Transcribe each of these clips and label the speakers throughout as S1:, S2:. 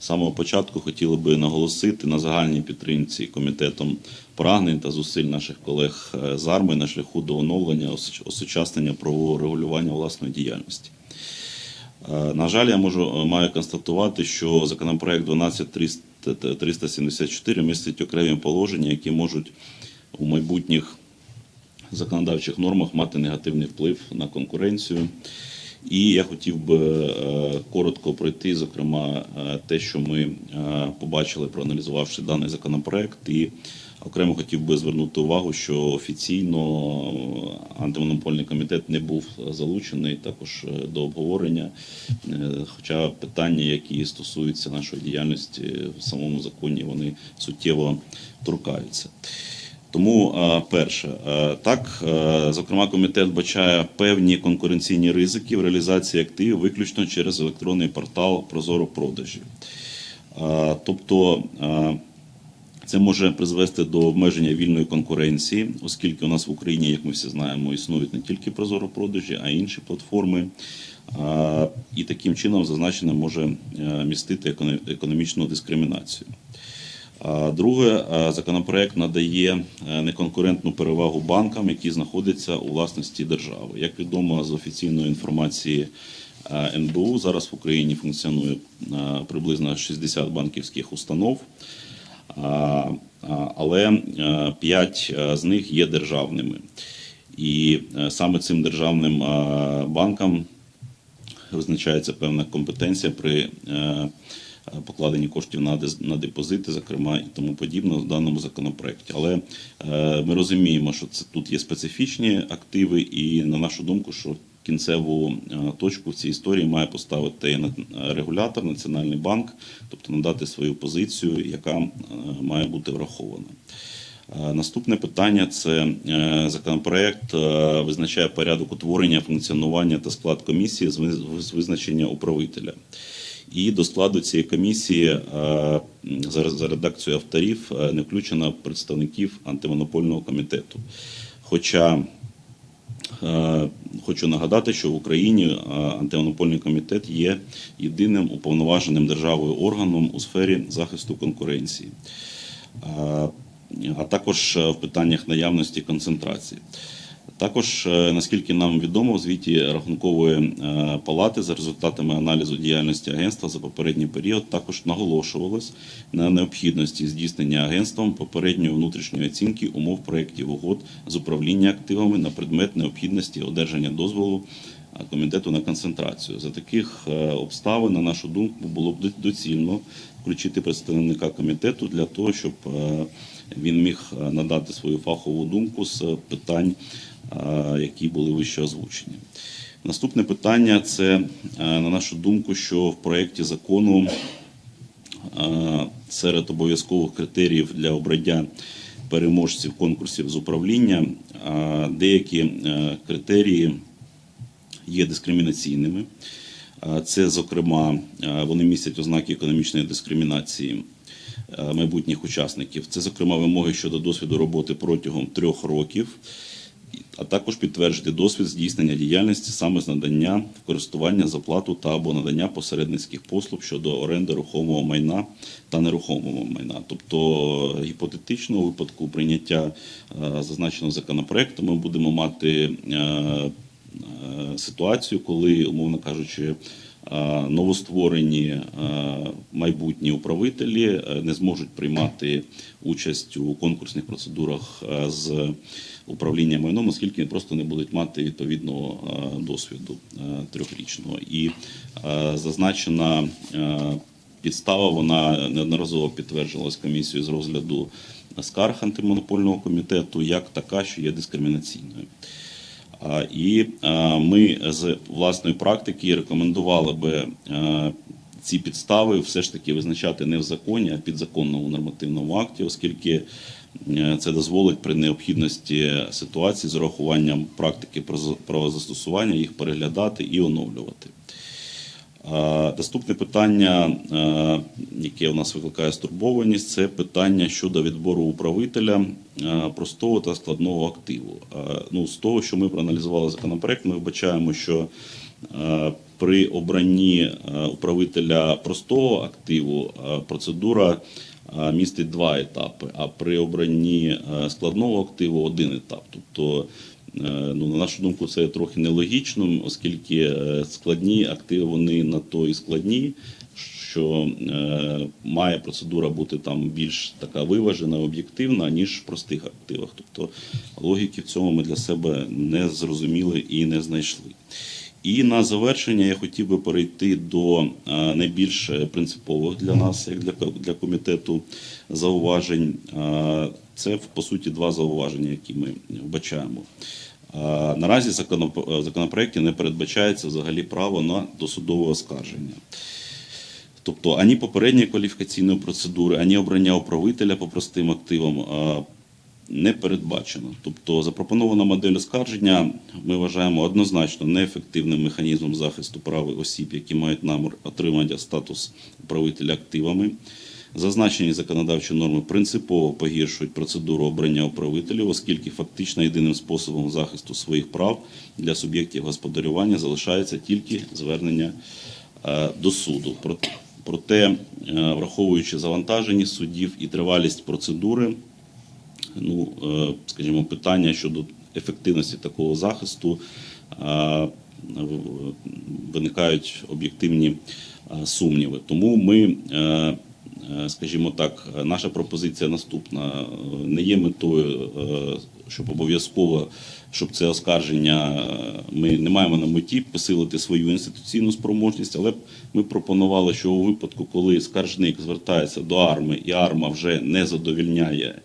S1: З самого початку хотіли би наголосити на загальній підтримці комітетом прагнень та зусиль наших колег е, з арми на шляху до оновлення осучаснення правового регулювання власної діяльності. Е, На жаль, я можу е, маю констатувати, що законопроект 12374 містить окремі положення, які можуть у майбутніх законодавчих нормах мати негативний вплив на конкуренцію. І я хотів би е, коротко пройти, зокрема, е, те, що ми е, побачили, проаналізувавши даний законопроект, і окремо хотів би звернути увагу, що офіційно антимонопольний комітет не був залучений також до обговорення. Хоча питання, які стосуються нашої діяльності в самому законі, вони суттєво торкаються. Тому е, перше, е, так, е, зокрема, комітет бачає певні конкуренційні ризики в реалізації активів виключно через електронний портал Прозоро продажі. Тобто це може призвести до обмеження вільної конкуренції, оскільки у нас в Україні, як ми всі знаємо, існують не тільки Прозоро продажі, а й інші платформи. І таким чином зазначене може містити економічну дискримінацію. А Друге, е, законопроект надає е, неконкурентну перевагу банкам, які знаходяться у власності держави. Як відомо з офіційної інформації е, НБУ, зараз в Україні функціонує приблизно 60 банківських установ, але 5 з них є державними. І саме цим державним банкам визначається певна компетенція при е, покладенні коштів на на депозити, зокрема і тому подібне в даному законопроекті. Але е, ми розуміємо, що це тут є специфічні активи, і на нашу думку, що кінцеву е, точку в цій історії має поставити регулятор, Національний банк, тобто надати свою позицію, яка має бути врахована. Наступне питання це законопроект визначає порядок утворення, функціонування та склад комісії з визначення управителя. І до складу цієї комісії е, за редакцією авторів е, не включено представників антимонопольного комітету. Хоча Е, Хочу нагадати, що в Україні антимонопольний комітет є єдиним уповноваженим державою органом у сфері захисту конкуренції, а також в питаннях наявності концентрації. Також, е, наскільки нам відомо, в звіті рахункової е, палати за результатами аналізу діяльності агентства за попередній період також наголошувалось на необхідності здійснення агентством попередньої внутрішньої оцінки умов проєктів угод з управління активами на предмет необхідності одержання дозволу е, комітету на концентрацію. За таких обставин, на нашу думку, було б доцільно включити представника комітету для того, щоб він міг надати свою фахову думку з питань, які були вище озвучені. Наступне питання це, на нашу думку, що в проєкті закону серед обов'язкових критеріїв для обрання переможців конкурсів з управління деякі критерії є дискримінаційними. Це, зокрема, вони містять ознаки економічної дискримінації майбутніх учасників. Це, зокрема, вимоги щодо досвіду роботи протягом трьох років, а також підтвердити досвід здійснення діяльності саме з надання користування за плату та або надання посередницьких послуг щодо оренди рухомого майна та нерухомого майна. Тобто, гіпотетично, випадку прийняття е, зазначеного законопроекту, ми будемо мати е, е, ситуацію, коли, умовно кажучи, новостворені е, майбутні управителі е, не зможуть приймати участь у конкурсних процедурах е, з управління майном, оскільки просто не будуть мати відповідного е, досвіду е, трьохрічного. І е, зазначена е, підстава вона неодноразово підтверджувалась комісією з розгляду скарг антимонопольного комітету як така, що є дискримінаційною. І ми з власної практики рекомендували би ці підстави все ж таки визначати не в законі, а в підзаконному нормативному акті, оскільки е, це дозволить при необхідності ситуації з урахуванням практики право- правозастосування їх переглядати і оновлювати. Наступне питання, е, яке у нас викликає стурбованість, це питання щодо відбору управителя е, простого та складного активу. Ну, з того, що ми проаналізували законопроект, ми вбачаємо, що е, при обранні управителя простого активу процедура містить два етапи, а при обранні складного активу один етап. Тобто, ну, на нашу думку, це трохи нелогічно, оскільки е, складні активи вони на то і складні, що е, має процедура бути там більш така виважена, об'єктивна, ніж в простих активах. Тобто логіки в цьому ми для себе не зрозуміли і не знайшли. І на завершення я хотів би перейти до е, найбільш принципових для нас, як для, для комітету, зауважень. Це по суті два зауваження, які ми вбачаємо. Наразі в законопроекті не передбачається взагалі право на досудове оскарження. Тобто ані попередньої кваліфікаційної процедури, ані обрання управителя по простим активам не передбачено. Тобто запропонована модель оскарження ми вважаємо однозначно неефективним механізмом захисту прав осіб, які мають намір отримання статус управителя активами. Зазначені законодавчі норми принципово погіршують процедуру обрання управителів, оскільки фактично єдиним способом захисту своїх прав для суб'єктів господарювання залишається тільки звернення е, до суду. Проте, е, враховуючи завантаженість суддів і тривалість процедури, ну, е, скажімо, питання щодо ефективності такого захисту виникають об'єктивні сумніви. Тому ми, скажімо так, е, наша пропозиція наступна: Е, не є метою, е, щоб обов'язково, щоб це оскарження. е, Ми не маємо на меті посилити свою інституційну спроможність, але ми пропонували, що у випадку, коли скаржник звертається до арми, і арма вже не задовільняє е,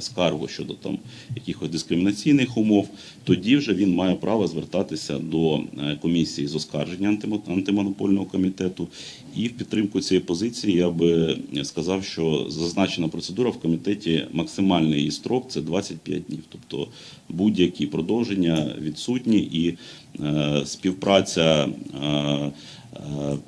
S1: скаргу щодо там якихось дискримінаційних умов, тоді вже він має право звертатися до е, комісії з оскарження антимонопольного комітету. І в підтримку цієї позиції я би сказав, що зазначена процедура в комітеті максимальний її строк це 25 днів. Тобто будь-які продовження відсутні і е, співпраця. е, е,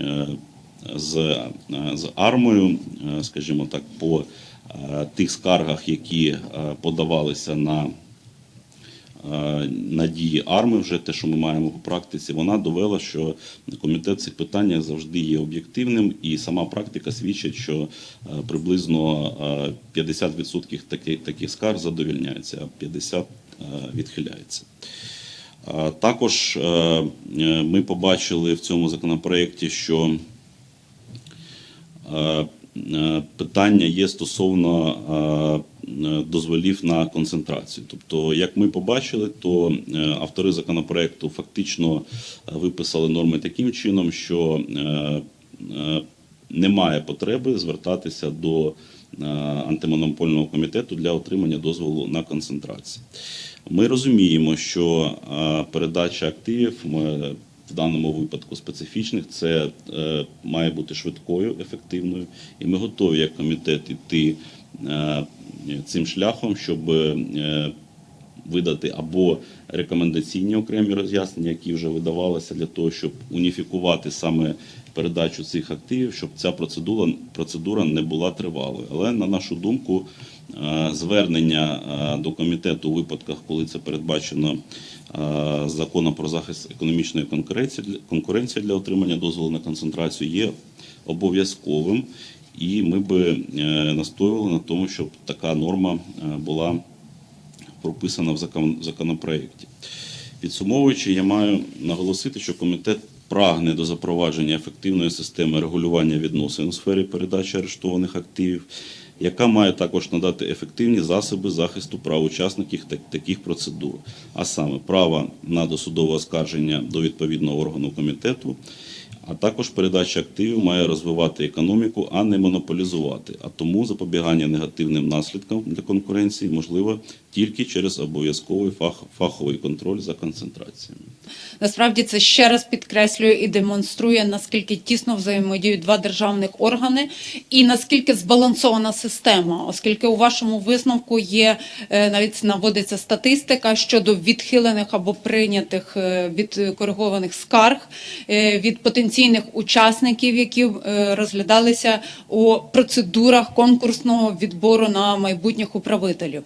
S1: е, з, е, з армою, е, скажімо так, по е, тих скаргах, які е, подавалися на, е, на дії арми, вже те, що ми маємо по практиці, вона довела, що комітет в цих питаннях завжди є об'єктивним, і сама практика свідчить, що е, приблизно е, 50% таких, таких скарг задовільняється, а 50% е, відхиляється. Також е, е, ми побачили в цьому законопроєкті, що е, е, питання є стосовно е, е, дозволів на концентрацію. Тобто, як ми побачили, то е, автори законопроекту фактично е, виписали норми таким чином, що е, е, немає потреби звертатися до е, антимонопольного комітету для отримання дозволу на концентрацію. Ми розуміємо, що е, передача активів в даному випадку специфічних це е, має бути швидкою, ефективною, і ми готові як комітет іти е, цим шляхом, щоб е, видати або рекомендаційні окремі роз'яснення, які вже видавалися для того, щоб уніфікувати саме передачу цих активів, щоб ця процедура, процедура не була тривалою. Але на нашу думку, звернення е, до комітету у випадках, коли це передбачено е, законом про захист економічної конкуренції для- отримання дозволу на концентрацію, є обов'язковим. І ми би е, настоювали на тому, щоб така норма е, була прописана в закон- законопроекті. Підсумовуючи, я маю наголосити, що комітет прагне до запровадження ефективної системи регулювання відносин у сфері передачі арештованих активів, яка має також надати ефективні засоби захисту прав учасників таких процедур, а саме право на досудове оскарження до відповідного органу комітету. А також передача активів має розвивати економіку, а не монополізувати. А тому запобігання негативним наслідкам для конкуренції можливо тільки через обов'язковий фаховий контроль за концентраціями.
S2: Насправді це ще раз підкреслює і демонструє, наскільки тісно взаємодіють два державних органи і наскільки збалансована система, оскільки у вашому висновку є е, навіть наводиться статистика щодо відхилених або прийнятих е, відкоригованих скарг е, від потенційних учасників, які розглядалися у процедурах конкурсного відбору на майбутніх управителів.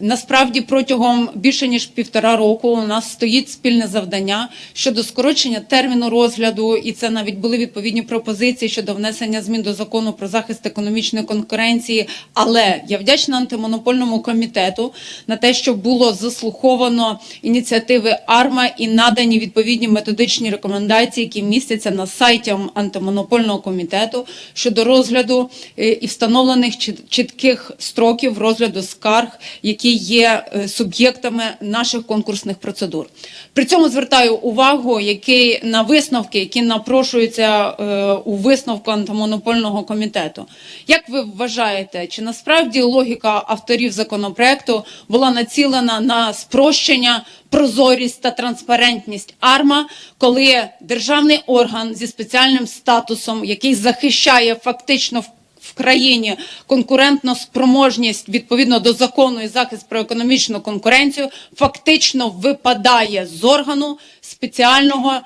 S2: Насправді протягом більше ніж півтора року у нас стоїть спільне завдання щодо скорочення терміну розгляду, і це навіть були відповідні пропозиції щодо внесення змін до закону про захист економічної конкуренції. Але я вдячна антимонопольному комітету на те, що було заслуховано ініціативи АРМА і надані відповідні методичні рекомендації, які містяться на сайті антимонопольного комітету щодо розгляду е, і встановлених чіт- чітких строків розгляду скарг, які є е, суб'єктами наших конкурсних процедур. При цьому звертаю увагу, який на висновки, які напрошуються е, у висновку антимонопольного комітету. Як ви вважаєте, чи насправді логіка авторів законопроекту була націлена на спрощення, прозорість та транспарентність АРМА, коли державний орган зі спеціальним статусом, який захищає фактично в в країні конкурентну спроможність відповідно до закону і захист про економічну конкуренцію фактично випадає з органу спеціального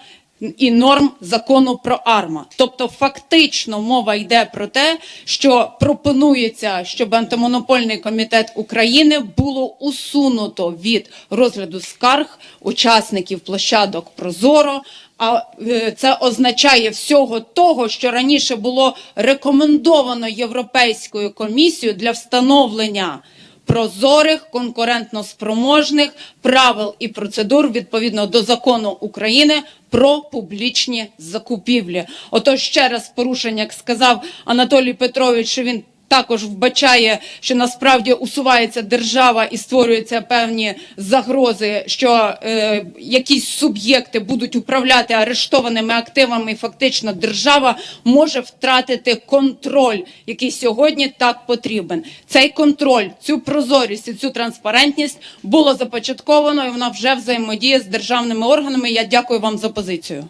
S2: і норм закону про АРМА. Тобто, фактично мова йде про те, що пропонується, щоб антимонопольний комітет України було усунуто від розгляду скарг учасників площадок Прозоро. А е, це означає всього того, що раніше було рекомендовано Європейською комісією для встановлення прозорих, конкурентно-спроможних правил і процедур відповідно до закону України про публічні закупівлі. Отож, ще раз порушення, як сказав Анатолій Петрович, що він також вбачає, що насправді усувається держава і створюються певні загрози, що е, якісь суб'єкти будуть управляти арештованими активами, і фактично держава може втратити контроль, який сьогодні так потрібен. Цей контроль, цю прозорість і цю транспарентність було започатковано, і вона вже взаємодіє з державними органами. Я дякую вам за позицію.